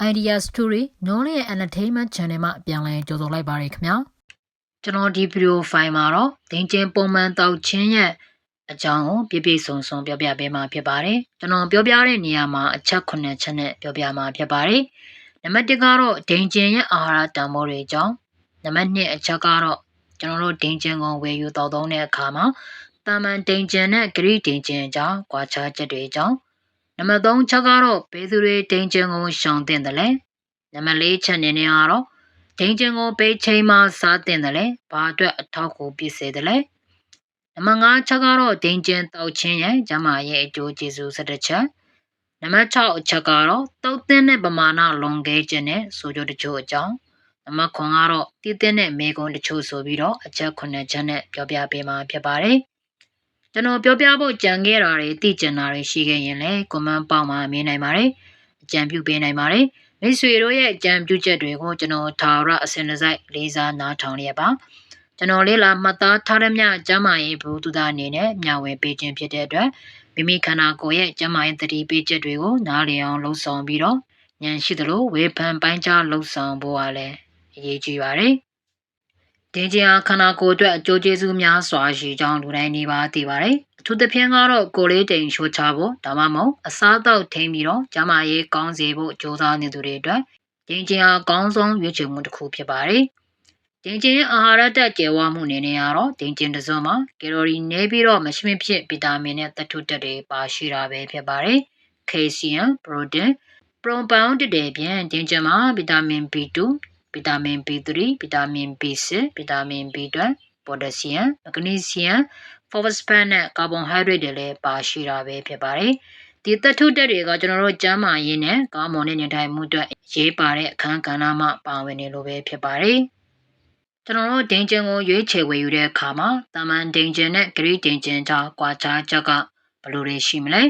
Idea Story Knowledge and Entertainment Channel မှာပြန်လည်ကြိုဆိုလိုက်ပါရခင်ဗျာကျွန်တော်ဒီဗီဒီယိုဖိုင်မှာတော့ဒင်းချင်းပုံမှန်တောက်ချင်းရဲ့အကြောင်းကိုပြည့်ပြည့်စုံစုံပြောပြပေးမှာဖြစ်ပါတယ်ကျွန်တော်ပြောပြတဲ့နေရာမှာအချက်9ချက်နဲ့ပြောပြမှာဖြစ်ပါတယ်နံပါတ်1ကတော့ဒင်းချင်းရဲ့အာဟာရတန်ဖိုးတွေအကြောင်းနံပါတ်2အချက်ကတော့ကျွန်တော်တို့ဒင်းချင်းကိုဝယ်ယူတောက်သုံးတဲ့အခါမှာတာမန်ဒင်းချင်းနဲ့ဂရိဒင်းချင်းအကြောင်းကွာခြားချက်တွေအကြောင်း နံပါတ်3ချက်ကတော့ဘယ်သူတွေဒင်းချင်းကိုရှောင်တင်တယ်လဲနံပါတ်4ချက်အနေနဲ့ကတော့ဒင်းချင်းကိုပေးချိန်မှစားတင်တယ်လဲဘာအတွက်အထောက်အကူဖြစ်စေတယ်လဲနံပါတ်5ချက်ကတော့ဒင်းချင်းတောက်ချင်းရဲ့ကျမရဲ့အကျိုးကျေးဇူး17ချက်နံပါတ်6အချက်ကတော့တုတ်တင်တဲ့ပမာဏလွန်ခဲ့ခြင်းနဲ့ဆိုကြတချို့အကြောင်းနံပါတ်9ကတော့တည်တဲ့မေကွန်တချို့ဆိုပြီးတော့အချက်9ချက်နဲ့ပြောပြပေးမှာဖြစ်ပါတယ် ကျွန်တော်ပြောပြဖို့ကြံခဲ့တာတွေသိကျင်တာတွေရှိခဲ့ရင်လည်း comment ပေါက်မှာမြင်နိုင်ပါတယ်အကြံပြုပေးနိုင်ပါတယ်မိတ်ဆွေတို့ရဲ့အကြံပြုချက်တွေကိုကျွန်တော်ထာဝရအစင်တစိုက်လေးစားနားထောင်ရပါကျွန်တော်လေးလာမှတ်သားထားရမြကျမ်းမာရေးဘုသူသားအနေနဲ့မျှဝေပေးခြင်းဖြစ်တဲ့အတွက်မိမိခန္ဓာကိုယ်ရဲ့ကျမ်းမာရေးတတိပေးချက်တွေကိုနားလည်အောင်လှုံ့ဆော်ပြီးတော့ဉာဏ်ရှိသလိုဝေဖန်ပိုင်းခြားလှုံ့ဆော်ဖို့ကလည်းအရေးကြီးပါတယ်။ တင်းချင်းအခန္ဓာကိုယ်အတွက်အကျိုးကျေးဇူးများစွာရှိကြောင်းလူတိုင်းနေပါသိပါတယ်။အထူးသဖြင့်ကတော့ကိုယ်လေးတိမ်ရှိုးချဖို့ဒါမှမဟုတ်အစားအသောက်ထိန်းပြီးတော့ကျန်းမာရေးကောင်းစေဖို့ကြိုးစားနေသူတွေအတွက်တင်းချင်းအကောင်းဆုံးရွေးချယ်မှုတစ်ခုဖြစ်ပါတယ်။တင်းချင်းအာဟာရတက်ကျယ်ဝမှုအနေနဲ့ကတော့တင်းချင်းတစ်စုံမှာကယ်လိုရီနည်းပြီးတော့မရှိမဖြစ်ဗီတာမင်နဲ့သတ္တုတက်တွေပါရှိတာပဲဖြစ်ပါတယ်။ကယ်လ်ဆီယမ်ပရိုတင်းပရိုပေါင်းတတဲ့ပြင်တင်းချင်းမှာဗီတာမင် B2 ဗီတာမင် B3 ဗီတာမင် B6 ဗီတာမင် B12 ပိုတက်ဆီယမ်မဂနီဆီယမ်ဖော်ဖစဖတ်နဲ့ကာဗွန်ဟိုက်ဒရိတ်တွေလည်းပါရှိတာပဲဖြစ်ပါတယ်ဒီသတ္ထုတက်တွေကကျွန်တော်တို့ကျန်းမာရေးနဲ့ကောင်းမွန်တဲ့နေထိုင်မှုအတွက်ရေးပါတဲ့အခန်းကဏ္ဍမှာပါဝင်နေလို့ပဲဖြစ်ပါတယ်ကျွန်တော်တို့ဒင်ဂျင်ကိုရွေးချယ်ဝယ်ယူတဲ့အခါမှာတာမန်ဒင်ဂျင်နဲ့ဂရိဒင်ဂျင်ကြားကွာခြားချက်ကဘယ်လိုတွေရှိမလဲ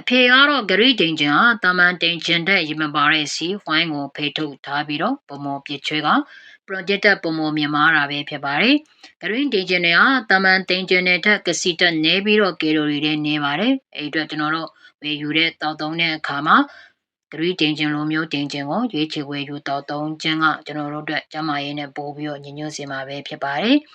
အဖေကတော့ဂရိဒင်ဂျင်ဟာတာမန်ဒင်ဂျင်တဲ့ရေမပါတဲ့စီဝိုင်းကိုဖိထုတ်ထားပြီးတော့ပုံမောပြစ်ချွေးက project ပုံမောမြင်မာတာပဲဖြစ်ပါတယ်။ green dingin တွေဟာတာမန်တင်ဂျင်တွေထက်ကစီတက်နေပြီးတော့ကီလိုရီတွေနေပါတယ်။အဲဒီအတွက်ကျွန်တော်တို့ဝယ်ယူတဲ့တောက်သုံးတဲ့အခါမှာ green dingin လိုမျိုး dingin ကိုရွေးချယ်ဝယ်ယူတောက်သုံးခြင်းကကျွန်တော်တို့အတွက်ကျန်းမာရေးနဲ့ပို့ပြီးတော့ညှဉ်းညွှန်းစေမှာပဲဖြစ်ပါတယ်။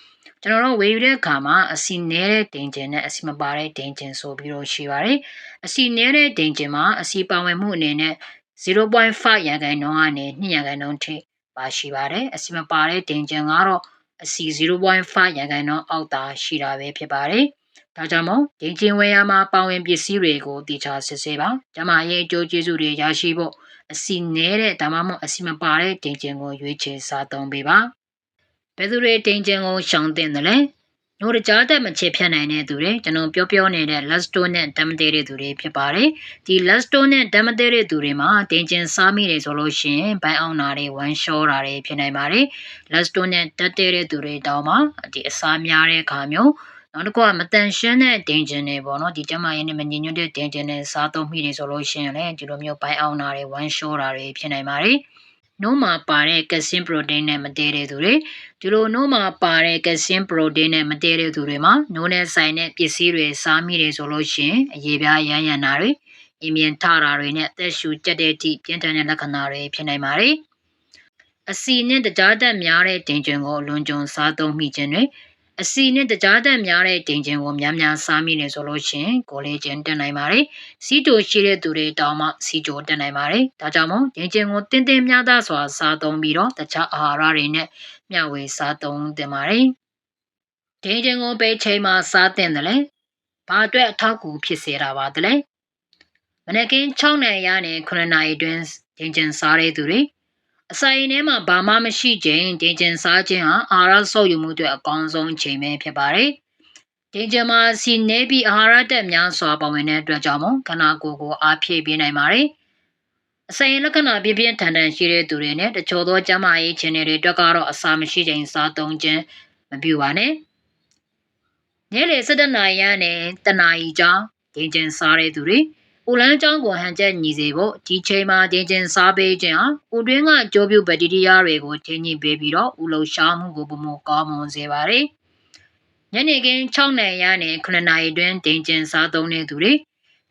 ကျွန်တော်တို့ဝယ်ယူတဲ့အခါမှာအစီနည်းတဲ့ဒင်ဂျင်နဲ့အစီမပါတဲ့ဒင်ဂျင်ဆိုပြီးတော့ရှိပါတယ်။အစီနည်းတဲ့ဒင်ဂျင်မှာအစီပါဝင်မှုအနေနဲ့0.5ရာခိုင်နှုန်းကနေ2ရာခိုင်နှုန်းထိပါရှိပါတယ်။အစီမပါတဲ့ဒင်ဂျင်ကတော့အစီ0.5ရာခိုင်နှုန်းအောက်သာရှိတာပဲဖြစ်ပါတယ်။ဒါကြောင့်မို့ဒင်ဂျင်ဝယ်ရမှာပါဝင်ပစ္စည်းတွေကိုတည်ချစစ်ဆေးပါ။ကျမရဲ့အကျိုးကျေးဇူးတွေရရှိဖို့အစီနည်းတဲ့ဒါမှမဟုတ်အစီမပါတဲ့ဒင်ဂျင်ကိုရွေးချယ်စားသုံးပေးပါ။ ဘယ်သူတွေဒင်ဂျင်ကိုရှောင်တင်တယ်လဲ။နှိုးတကြားတက်မချေဖြတ်နိုင်တဲ့သူတွေကျွန်တော်ပြောပြောနေတဲ့ Lusto နဲ့ Damate တဲ့သူတွေဖြစ်ပါတယ်။ဒီ Lusto နဲ့ Damate တဲ့သူတွေမှာတင်ကျင်စားမိတယ်ဆိုလို့ရှိရင်ဘိုင်းအောင်တာတွေဝမ်းလျှောတာတွေဖြစ်နိုင်ပါတယ်။ Lusto နဲ့တက်တဲ့သူတွေတောင်းမှဒီအစားများတဲ့အခါမျိုးနောက်တစ်ခုကမတန်ရှင်းတဲ့ဒင်ဂျင်တွေပေါ့နော်ဒီကျမရင်းနဲ့မငြိညွတ်တဲ့ဒင်ဂျင်တွေစားသုံးမိတယ်ဆိုလို့ရှိရင်လည်းဒီလိုမျိုးဘိုင်းအောင်တာတွေဝမ်းလျှောတာတွေဖြစ်နိုင်ပါတယ်။ နို့မှာပါတဲ့ကက်ဆင်းပရိုတိန်းနဲ့မတည့်တဲ့သူတွေဒီလိုနို့မှာပါတဲ့ကက်ဆင်းပရိုတိန်းနဲ့မတည့်တဲ့သူတွေမှာနို့နဲ့ဆိုင်တဲ့ပစ္စည်းတွေစားမိတယ်ဆိုလို့ရှိရင်အရေးပြားရမ်းရံတာတွေအင်းမြင်ထတာတွေနဲ့အသက်ရှူကျက်တဲ့အထိပြင်းထန်တဲ့လက္ခဏာတွေဖြစ်နိုင်ပါတယ်အစီနဲ့တကြားတက်များတဲ့ဒင်ဂျင်ကိုလွန်ကျွံစားသုံးမိခြင်းတွေ အစီနဲ့တကြားတက်များတဲ့ဒင်ဂျင်ကိုများများစားမိနေဆိုလို့ရှိရင်ကိုလေးကျင်တက်နိုင်ပါတယ်။စီတိုရှိတဲ့သူတွေတောင်မှစီတိုတက်နိုင်ပါတယ်။ဒါကြောင့်မို့ဒင်ဂျင်ကိုတင်းတင်းများသားစွာစားသုံးပြီးတော့တခြားအာဟာရတွေနဲ့မျှဝေစားသုံးတင်ပါတယ်။ဒင်ဂျင်ကိုပဲချိန်မှာစားတင်တယ်လေ။ဘာအတွက်အထောက်အကူဖြစ်စေတာပါတလဲ။မနက်ကင်း6နိုင်ရနဲ့9နာရီတွင်ဒင်ဂျင်စားတဲ့သူတွေ အစာရင်ထဲမှာဘာမှမရှိခြင်းဒင်ဂျင်စားခြင်းဟာအာဟာရဆုပ်ယူမှုအတွက်အကောင်းဆုံးချိန်ပဲဖြစ်ပါတယ်။ဒင်ဂျင်မှာစီနေပြီးအာဟာရတက်များစွာပါဝင်တဲ့အတွက်ကြောင့်မို့ခန္ဓာကိုယ်ကိုအားဖြည့်ပေးနိုင်ပါတယ်။အစာရင်လက္ခဏာပြင်းပြင်းထန်ထန်ရှိတဲ့သူတွေနဲ့တချို့သောကျန်းမာရေးခြင်းတွေအတွက်ကတော့အစာမရှိခြင်းစားသုံးခြင်းမပြုပါနဲ့။နေ့လေ7နာရီနဲ့တနာရီကြာဒင်ဂျင်စားတဲ့သူတွေ။ ဦးလန်းကျောင်းကိုဟန်ချက်ညီစေဖို့ဒီချိန်မှာတင်းကျင်စားပေးခြင်းဟာဦးတွင်းကကြိုးပြုဘက်တီးရီးယားတွေကိုချင်းညှိပေးပြီးတော့ဦးလှရှားမှုကိုပုံမကောင်းမွန်စေပါတယ်။ညနေခင်း6နာရီနဲ့9နာရီတွင်တင်းကျင်စားသုံးတဲ့သူတွေ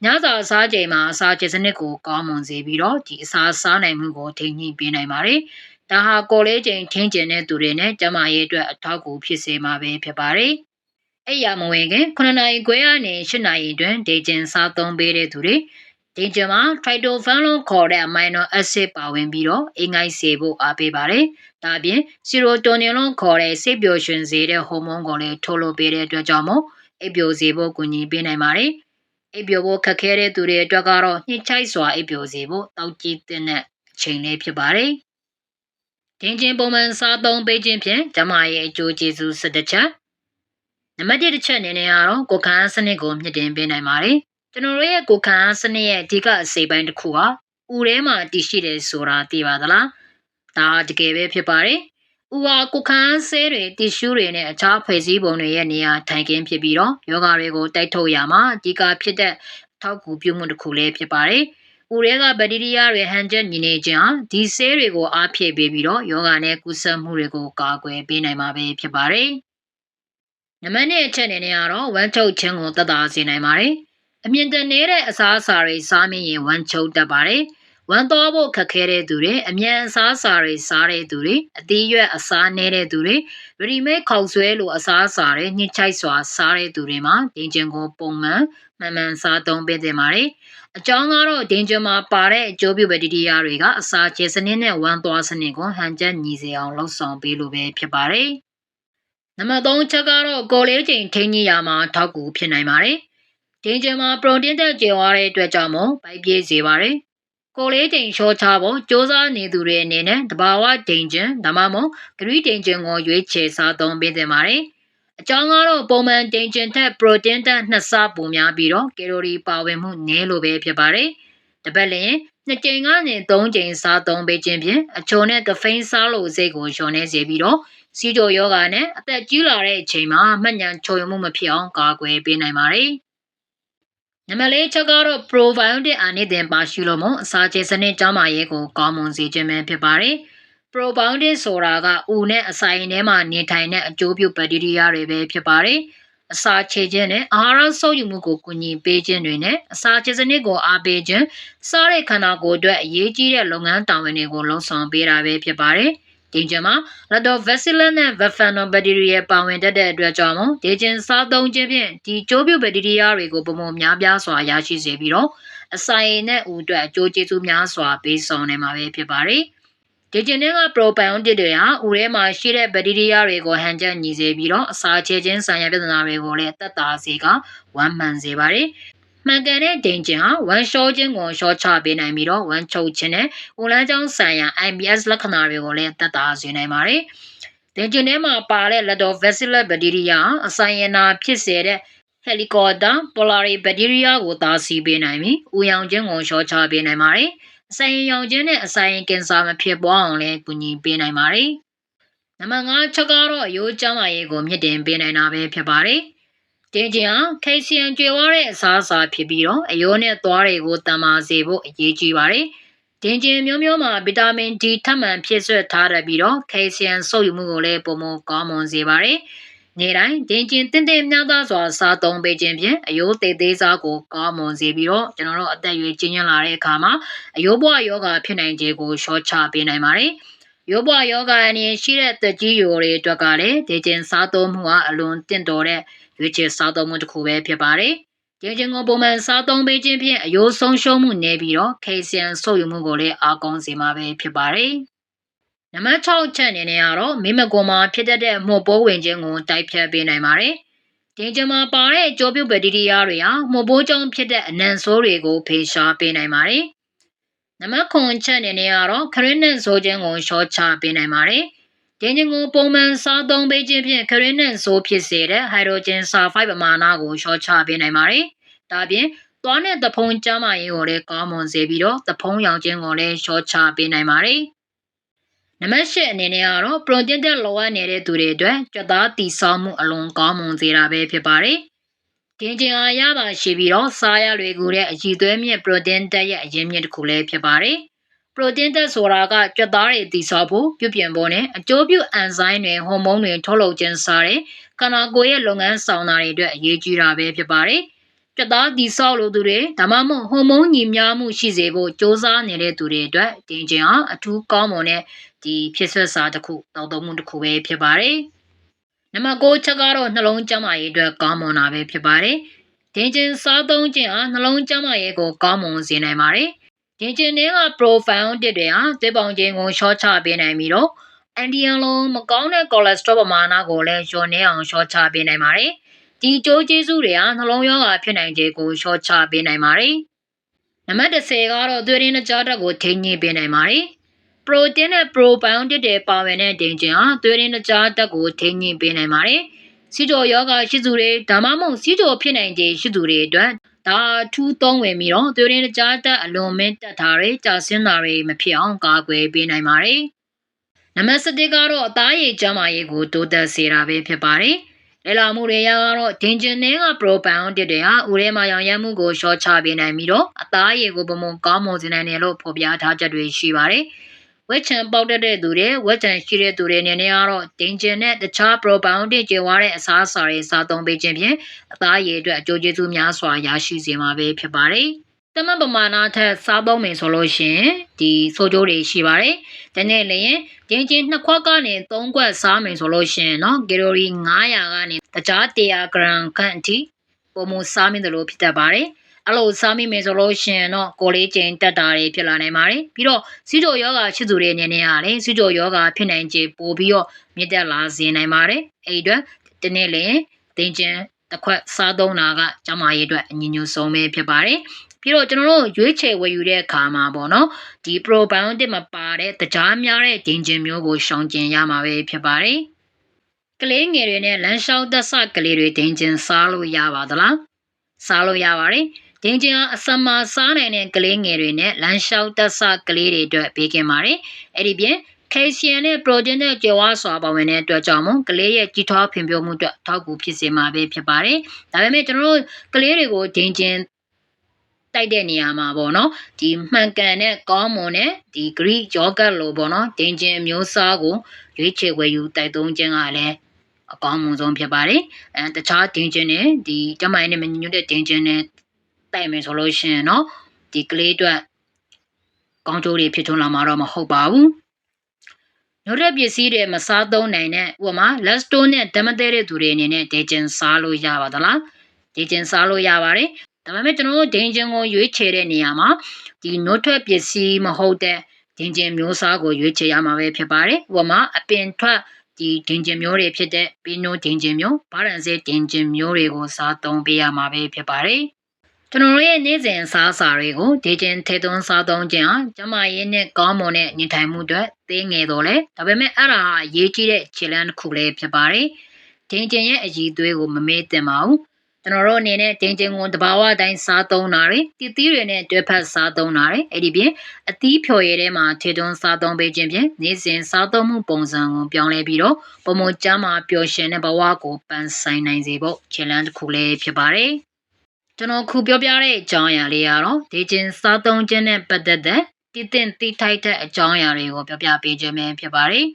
ညစာစားချိန်မှာအစာချေစနစ်ကိုကောင်းမွန်စေပြီးတော့ဒီအစာစားနိုင်မှုကိုထိန်းညှိပေးနိုင်ပါတယ်။ဒါဟာကော်လေးချိန်ထင်းကျင်တဲ့သူတွေနဲ့ကျန်းမာရေးအတွက်အထောက်အကူဖြစ်စေမှာပဲဖြစ်ပါတယ်။ အဲ့ရမဝင်ခင်9နာရီခွဲကနေ10နာရီအတွင်းဒေဂျင်စားသုံးပေးတဲ့သူတွေဒေဂျင်မှာ tryptophan လို့ခေါ်တဲ့ amino acid ပါဝင်ပြီးတော့အင်္ဂိုက်စေဖို့အားပေးပါတယ်။ဒါပြင် serotonin လို့ခေါ်တဲ့စိတ်ပျော်ရွှင်စေတဲ့ဟော်မုန်းကိုလည်းထုတ်လွှတ်ပေးတဲ့အတွက်ကြောင့်မို့အိပ်ပျော်စေဖို့ကူညီပေးနိုင်ပါတယ်။အိပ်ပျော်ဖို့ခက်ခဲတဲ့သူတွေအတွက်ကတော့ညှိချိုက်စွာအိပ်ပျော်စေဖို့တောက်ကြည့်တဲ့အချိန်လေးဖြစ်ပါတယ်။ဒင်းချင်းပုံမှန်စားသုံးပေးခြင်းဖြင့်ကျမရဲ့အကျိုးကျေးဇူး၁၁ချက် နံပါတ်1တစ်ချက်အနေနဲ့ကတော့ကိုခန်းစနစ်ကိုမြင့်တင်ပေးနိုင်ပါတယ်။ကျွန်တော်တို့ရဲ့ကိုခန်းစနစ်ရဲ့အဓိကအစိပ်ပိုင်းတစ်ခုဟာဥထဲမှာတည်ရှိတယ်ဆိုတာသိပါသလား။ဒါတကယ်ပဲဖြစ်ပါတယ်။ဥဟာကုခန်းဆဲတွေတီရှူးတွေနဲ့အခြားဖွဲ့စည်းပုံတွေရဲ့နေရာထိုင်ခင်းဖြစ်ပြီးတော့ယောဂတွေကိုတိုက်ထုတ်ရမှာအဓိကဖြစ်တဲ့ထောက်ကူပြုမှုတစ်ခုလည်းဖြစ်ပါတယ်။ဥရဲကဘက်တီးရီးယားတွေဟန်ချက်ညီနေခြင်းဟာဒီဆဲတွေကိုအားဖြည့်ပေးပြီးတော့ယောဂနဲ့ကုသမှုတွေကိုကာကွယ်ပေးနိုင်မှာပဲဖြစ်ပါတယ်။ နံပါတ်1အချက်အနေနဲ့ကတော့ဝမ်းချုပ်ခြင်းကိုသက်သာစေနိုင်ပါတယ်။အမြင့်တနေတဲ့အစားအစာတွေစားမိရင်ဝမ်းချုပ်တတ်ပါတယ်။ဝမ်းသွားဖို့ခက်ခဲတဲ့သူတွေအမြန်အစားအစာတွေစားတဲ့သူတွေအသီးရွက်အစားနည်းတဲ့သူတွေဗရီမဲခေါက်ဆွဲလိုအစားအစာတွေညှစ်ချိုက်စွာစားတဲ့သူတွေမှာဒင်ဂျင်ကိုပုံမှန်မှန်မှန်စားသုံးပေးသင့်ပါတယ်အကြောင်းကတော့ဒင်ဂျင်မှာပါတဲ့အကျိုးပြုဘက်တီးရီးယားတွေကအစာချေစနစ်နဲ့ဝမ်းသွားစနစ်ကိုဟန်ချက်ညီစေအောင်လှုပ်ဆောင်ပေးလို့ပဲဖြစ်ပါတယ် နံပါတ်3ချက်ကတော့ကိုလေးချိန်ထိန်းကြီးရမှာထောက်ကူဖြစ်နိုင်ပါတယ်ဒင်ဂျင်မှာပရိုတင်းတက်ကျေဝါတဲ့အတွက်ကြောင့်မို့ပိုက်ပြေးစေပါတယ်ကိုလေးတိန်လျှောချဖို့စ조사နေသူတွေအနေနဲ့တဘာဝဒိန်ကျင်ဒါမှမဟုတ်ဂရိဒိန်ကျင်ကိုရွေးချယ်စားသုံးပေးသင့်ပါတယ်။အကြောင်းကတော့ပုံမှန်ဒိန်ကျင်ထက်ပရိုတင်းတက်နှစ်ဆပိုများပြီးတော့ကီလိုရီပါဝင်မှုနည်းလိုပဲဖြစ်ပါတယ်။တပတ်လျင်နှစ်ကြိမ်ကနေသုံးကြိမ်စားသုံးပေးခြင်းဖြင့်အချိုနဲ့ကဖိန်းစားလို့စိတ်ကိုလျှော်နေစေပြီးတော့ စီတိုယောဂါနဲ့အသက်ကြီးလာတဲ့အချိန်မှာမှတ်ဉာဏ်ချုံမှုမဖြစ်အောင်ကာကွယ်ပေးနိုင်ပါတယ်။နံပါတ်၄ချက်ကတော့ probiotic အာနိသင်ပါရှိလို့မို့အစာချေစနစ်ကျန်းမာရေးကိုကောင်းမွန်စေခြင်းပဲဖြစ်ပါတယ်။ probiotic ဆိုတာကဥနဲ့အစာရင်ထဲမှာနေထိုင်တဲ့အကျိုးပြုဘက်တီးရီးယားတွေပဲဖြစ်ပါတယ်။အစာချေခြင်းနဲ့အာဟာရဆုပ်ယူမှုကိုကူညီပေးခြင်းတွေနဲ့အစာချေစနစ်ကိုအားပေးခြင်းစားတဲ့ခန္ဓာကိုယ်အတွက်အရေးကြီးတဲ့လုပ်ငန်းတာဝန်တွေကိုလှုံ့ဆော်ပေးတာပဲဖြစ်ပါတယ်။ ဒီကျမှာ Lactobacillus နဲ့ Bifidobacteria ပါဝင်တတ်တဲ့အတွက်ကြောင့်မို့ဒီကျင်စားသုံးခြင်းဖြင့်ဒီကျိုးပြုဘက်တီးရီးယားတွေကိုပုံမှန်များပြားစွာရရှိစေပြီးတော့အစာရည်နဲ့ဥအတွက်အကျိုးကျေးဇူးများစွာပေးဆောင်နိုင်မှာပဲဖြစ်ပါတယ်။ဒီကျင်တွေက probiotic တွေဟာဥထဲမှာရှိတဲ့ဘက်တီးရီးယားတွေကိုဟန်ချက်ညီစေပြီးတော့အစာချေခြင်းဆိုင်ရာပြဿနာတွေကိုလည်းတက်တာစေကဝမ်းမှန်စေပါတယ်။ မှန်ကန်တဲ့ဒိန်ကျင်ဟာဝမ်းလျှောခြင်းကိုလျှောချပေးနိုင်ပြီးတော့ဝမ်းချုပ်ခြင်းနဲ့ဝန်လန်းကြောင်းဆိုင်ရာ IBS လက္ခဏာတွေကိုလည်းသက်သာစေနိုင်ပါတယ်။ဒိန်ကျင်ထဲမှာပါတဲ့ Lactobacillus bacteria အဆိုင်ရနာဖြစ်စေတဲ့ Helicobacter pylori bacteria ကိုသာစီပေးနိုင်ပြီးဥယောင်ခြင်းကိုလျှောချပေးနိုင်ပါတယ်။အဆိုင်ရောင်ခြင်းနဲ့အဆိုင်ကင်ဆာမဖြစ်ပွားအောင်လည်းကူညီပေးနိုင်ပါတယ်။နံပါတ်5ချက်ကတော့အယိုးကျန်းမာရေးကိုမြင့်တင်ပေးနိုင်တာပဲဖြစ်ပါတယ်။ တင်းကျင်ဟာကယ်ဆီယမ်ကျွေဝတဲ့အစားအစာဖြစ်ပြီးတော့အယိုးနဲ့သွားတွေကိုတန်မာစေဖို့အရေးကြီးပါတယ်။တင်းကျင်မျိုးမျိုးမှာဗီတာမင် D ထပ်မံဖြည့်ဆွတ်ထားရပြီးတော့ကယ်ဆီယမ်စုပ်ယူမှုကိုလည်းပုံမကောင်းမွန်စေပါတယ်။နေ့တိုင်းတင်းကျင်တင့်တယ်များသားစွာစားသုံးပေးခြင်းဖြင့်အယိုးသေးသေးစားကိုကောင်းမွန်စေပြီးတော့ကျွန်တော်တို့အသက်အရွယ်ကြီးညံ့လာတဲ့အခါမှာအယိုးဘဝယောဂဖြစ်နိုင်ခြင်းကိုရှော့ချပေးနိုင်ပါတယ်။ယောဘယောဂအနေရှိတဲ့သက်ကြီးရိုတွေအတွက်ကလည်းဒေကျင်စားသုံးမှုဟာအလွန်တင့်တော်တဲ့ ရွေးချယ်စားသုံးမှုတစ်ခုပဲဖြစ်ပါတယ်။ကျင်းချင်းကိုပုံမှန်စားသုံးပေးခြင်းဖြင့်အယိုးဆုံးရှုံးမှုနည်းပြီးတော့ခေဆီယမ်ဆုပ်ယူမှုကိုလည်းအားကောင်းစေမှာပဲဖြစ်ပါတယ်။နံပါတ်6ချက်အနေနဲ့ကတော့မိမကွန်မှာဖြစ်တတ်တဲ့မှုတ်ပိုးဝင်ခြင်းကိုတိုက်ဖြတ်ပေးနိုင်ပါတယ်။ဒင်ဂျမှာပါတဲ့ကြောပြုတ်ဘက်တီးရီးယားတွေဟာမှုတ်ပိုးကြောင့်ဖြစ်တဲ့အနံဆိုးတွေကိုဖေရှားပေးနိုင်ပါတယ်။နံပါတ်9ချက်အနေနဲ့ကတော့ခရစ်နက်ဆိုခြင်းကိုရှော့ချပေးနိုင်ပါတယ်။ ဒင်းချင်းကိုပုံမှန်စားသုံးပေးခြင်းဖြင့်ခရင်းနဲ့ဆိုးဖြစ်စေတဲ့ဟိုက်ဒရိုဂျင်ဆာဖိုက်ပမာဏကိုလျှော့ချပေးနိုင်ပါတယ်။ဒါပြင်သွားနဲ့သဖုံကျမ်းမာရေးကိုလည်းကောင်းမွန်စေပြီးတော့သဖုံရောင်ခြင်းကိုလည်းလျှော့ချပေးနိုင်ပါတယ်။နံပါတ်၈အနေနဲ့ကတော့ပရိုတင်းတက်လိုအပ်နေတဲ့သူတွေအတွက်ကြွက်သားတီဆောက်မှုအလွန်ကောင်းမွန်စေတာပဲဖြစ်ပါတယ်။ဒင်းကျင်အားရပါရှိပြီးတော့စားရလွယ်ကူတဲ့အကြည်သွဲမြင့်ပရိုတင်းတက်ရဲ့အရင်းမြစ်တစ်ခုလည်းဖြစ်ပါတယ်။ ပရိုတင်းတက်ဆိုတာကကြွက်သားတွေတည်ဆောက်ဖို့ပြုပြင်ဖို့နဲ့အကျိုးပြုအန်ဇိုင်းတွေဟော်မုန်းတွေထုတ်လုပ်ခြင်းစားတဲ့ခန္ဓာကိုယ်ရဲ့လုပ်ငန်းဆောင်တာတွေအတွက်အရေးကြီးတာပဲဖြစ်ပါတယ်။ဒကြက်သားတီဆောက်လိုသူတွေဒါမှမဟုတ်ဟော်မုန်းညီမျှမှုရှိစေဖို့စ조사နေတဲ့သူတွေအတွက်တင်ကျင်ဟာအထူးကောင်းမွန်တဲ့ဒီဖြစ်ဆွတ်စာတစ်ခုတောက်တမှုတစ်ခုပဲဖြစ်ပါတယ်။နံပါတ်9ချက်ကတော့နှလုံးကျန်းမာရေးအတွက်ကောင်းမွန်တာပဲဖြစ်ပါတယ်။တင်ကျင်စားသုံးခြင်းဟာနှလုံးကျန်းမာရေးကိုကောင်းမွန်စေနိုင်ပါတယ်။ တင်ကျင်တွေက profounded တွေဟာသွေးပေါင်ခြင်းကိုရှော့ချပေးနိုင်ပြီးတော့အန်ဒီယန်လုံးမကောင်းတဲ့ cholesterol ပမာဏကိုလည်းလျှော့နေအောင်ရှော့ချပေးနိုင်ပါတယ်။ဒီကြိုးကျေးဇူးတွေဟာနှလုံးရောဂါဖြစ်နိုင်ခြင်းကိုရှော့ချပေးနိုင်ပါတယ်။နံပါတ်10ကတော့သွေးရင်းကြားဓာတ်ကိုထိန်းညှိပေးနိုင်ပါတယ်။ protein နဲ့ probiotic တွေပါဝင်တဲ့တင်ခြင်းဟာသွေးရင်းကြားဓာတ်ကိုထိန်းညှိပေးနိုင်ပါတယ်။စီတိုယောဂရှိသူတွေဒါမှမဟုတ်စီတိုဖြစ်နိုင်ခြင်းရှိသူတွေအတွက် ဒါထူးသုံးဝင်ပြီးတော့သွေးရင်းကြားဓာတ်အလွန်မင်းတက်တာတွေကြာဆင်းတာတွေမဖြစ်အောင်ကာကွယ်ပေးနိုင်ပါတယ်။နံပါတ်7ကတော့အသားရည်ကျန်းမာရေးကိုတိုးတက်စေတာပဲဖြစ်ပါတယ်။လေလာမှုတွေရကတော့ဒင်ဂျင်နဲ့ကပရိုဘိုင်အိုတစ်တွေဟာဥထဲမှာရောင်ရမ်းမှုကိုရှော့ချပေးနိုင်ပြီးတော့အသားရည်ကိုပုံမှန်ကောင်းမွန်စေနိုင်တယ်လို့ဖော်ပြထားချက်တွေရှိပါတယ်။ ဝက်ချန်ပေါက်တက်တဲ့သူတွေဝက်ချန်ရှိတဲ့သူတွေအနေနဲ့ကတော့ဒင်ဂျင်နဲ့တခြားပရိုဘိုင်အိုတစ်ကျေဝါတဲ့အစားအစာတွေစားသုံးပေးခြင်းဖြင့်အသားရည်အတွက်အကျိုးကျေးဇူးများစွာရရှိစေမှာပဲဖြစ်ပါတယ်။တမန်ပမာဏထက်စားသုံးမယ်ဆိုလို့ရှိရင်ဒီဆိုကြိုးတွေရှိပါတယ်။ဒီနေ့လည်းကျင်းချင်းနှစ်ခွက်ကနေသုံးခွက်စားမယ်ဆိုလို့ရှိရင်เนาะကီလိုရီ900ကနေတခြား100ဂရမ်ခန့်အထိပုံမစားမိတယ်လို့ဖြစ်တတ်ပါတယ်။ အဲ့လိုစားမိမယ်ဆိုလို့ရှိရင်တော့ကိုလေးကျင်းတက်တာတွေဖြစ်လာနိုင်ပါတယ်။ပြီးတော့စီတိုယောဂရှိသူတွေအနေနဲ့ကလည်းစီတိုယောဂဖြစ်နိုင်ခြေပိုပြီးတော့မြင့်တက်လာစေနိုင်ပါတယ်။အဲ့ဒီအတွက်ဒီနေ့လည်းတင်ကျင်းတစ်ခွက်စားသုံးတာကကျမရေးအတွက်အညီညွတ်ဆုံးပဲဖြစ်ပါတယ်။ပြီးတော့ကျွန်တော်တို့ရွေးချယ်ဝယ်ယူတဲ့အခါမှာပေါ့နော်ဒီ probiotic မပါတဲ့တကြားများတဲ့ဒင်ဂျင်မျိုးကိုရှောင်ကျင်ရမှာပဲဖြစ်ပါတယ်ကလေးငယ်တွေနဲ့လမ်းလျှောက်သက်ဆကလေးတွေဒင်ဂျင်စားလို့ရပါသလားစားလို့ရပါတယ် ဒင်ဂျင်အစမစားနိုင်တဲ့ကလေးငယ်တွေနဲ့လမ်းလျှောက်သက်ဆကလေးတွေအတွက်ပေးခင်ပါတယ်အဲ့ဒီပြင်ကယ်ဆီယမ်နဲ့ပရိုတင်းနဲ့ကြွယ်ဝစွာပါဝင်တဲ့အတွက်ကြောင့်မို့ကလေးရဲ့ကြီးထွားဖွံ့ဖြိုးမှုအတွက်ထောက်ကူဖြစ်စေမှာပဲဖြစ်ပါတယ်။ဒါပေမဲ့ကျွန်တော်တို့ကလေးတွေကိုဒင်ဂျင်တိုက်တဲ့နေရာမှာပေါ့နော်ဒီမှန်ကန်တဲ့ကောင်းမွန်တဲ့ဒီ Greek yogurt လို့ပေါ့နော်ဒင်ဂျင်အမျိုးအစားကိုရွေးချယ်ဝယ်ယူတိုက်သုံးခြင်းကလည်းအကောင်းမွန်ဆုံးဖြစ်ပါတယ်အဲတခြားဒင်ဂျင်နဲ့ဒီကျမိုင်းနဲ့မညွတ်တဲ့ဒင်ဂျင်နဲ့ တိုက်မယ်ဆိုလို့ရှိရင်နော်ဒီကလေးအတွက်ကောင်းကျိုးတွေဖြစ်ထွန်းလာမှာတော့မဟုတ်ပါဘူးနောက်တဲ့ပစ္စည်းတွေမစားသုံးနိုင်တဲ့ဥပမာလက်စတိုးနဲ့ဓမတဲတဲ့သူတွေအနေနဲ့ဒေဂျင်စားလို့ရပါသလားဒေဂျင်စားလို့ရပါတယ်ဒါပေမဲ့ကျွန်တော်တို့ဒေဂျင်ကိုရွေးချယ်တဲ့နေရာမှာဒီနှုတ်ထွက်ပစ္စည်းမဟုတ်တဲ့ဒေဂျင်မျိုးစားကိုရွေးချယ်ရမှာပဲဖြစ်ပါတယ်ဥပမာအပင်ထွက်ဒီဒင်ဂျင်မျိုးတွေဖြစ်တဲ့ပီနိုဒင်ဂျင်မျိုးဗာရန်စေဒင်ဂျင်မျိုးတွေကိုစားသုံးပေးရမှာပဲဖြစ်ပါတယ် ကျွန်တော်တို့ရဲ့နေ့စဉ်စားစာတွေကိုဒေဂျင်ထဲသွန်းစားသုံးခြင်းဟာကျမရေးနဲ့ကောင်းမွန်တဲ့ညင်ထိုင်မှုတွေသေးငယ်တော့လေဒါပေမဲ့အဲ့ဒါဟာအရေးကြီးတဲ့ခြေလှမ်းတစ်ခုလေးဖြစ်ပါတယ်။ဒင်ဂျင်ရဲ့အည်သွေးကိုမမေ့သင့်ပါဘူးကျွန်တော်တို့အနေနဲ့တင်ကျင်ကိုတဘာဝအတိုင်းစားသုံးတာတွေတည်သီးတွေနဲ့တွဲဖက်စားသုံးတာတွေအဲ့ဒီပြင်အသီးဖြော်ရည်ထဲမှာထေသွန်းစားသုံးပေးခြင်းဖြင့်နေ့စဉ်စားသုံးမှုပုံစံကိုပြောင်းလဲပြီးတော့ပုံမကျမ်းမှာပျော်ရွှင်တဲ့ဘဝကိုပန်းဆိုင်နိုင်စေဖို့ခြေလှမ်းတစ်ခုလေးဖြစ်ပါတယ် ကျွန်တော်ခုပြောပြတဲ့အကြောင်းအရာလေးကတော့ဒေကျင်စားသုံးခြင်းနဲ့ပတ်သက်တဲ့တည်တင်တိထိုက်တဲ့အကြောင်းအရာတွေကိုပြောပြပေးခြင်းပဲဖြစ်ပါတယ်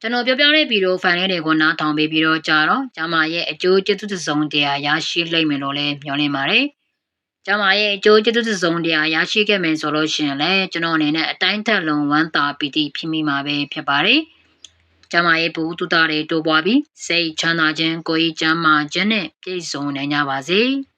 ကျွန်တော်ပြောပြတဲ့ဗီဒီယိုဖိုင်လေးတွေကိုနားထောင်ပေးပြီးတော့ကြာတော့ကျမရဲ့အကျိုးကျေးဇူးစုံတရားရရှိလိမ့်မယ်လို့လည်းမျှော်လင့်ပါတယ်။ကျမရဲ့အကျိုးကျေးဇူးစုံတရားရရှိခဲ့မယ်ဆိုလို့ရှိရင်လည်းကျွန်တော်အနေနဲ့အတိုင်းထက်လုံးဝမ်းသာပီတိဖြစ်မိမှာပဲဖြစ်ပါတယ်။ကျမရဲ့ဘူတုတာတွေတိုးပွားပြီးစိတ်ချမ်းသာခြင်းကိုယ်ကြီးချမ်းသာခြင်းနဲ့ပြည့်စုံနိုင်ကြပါစေ။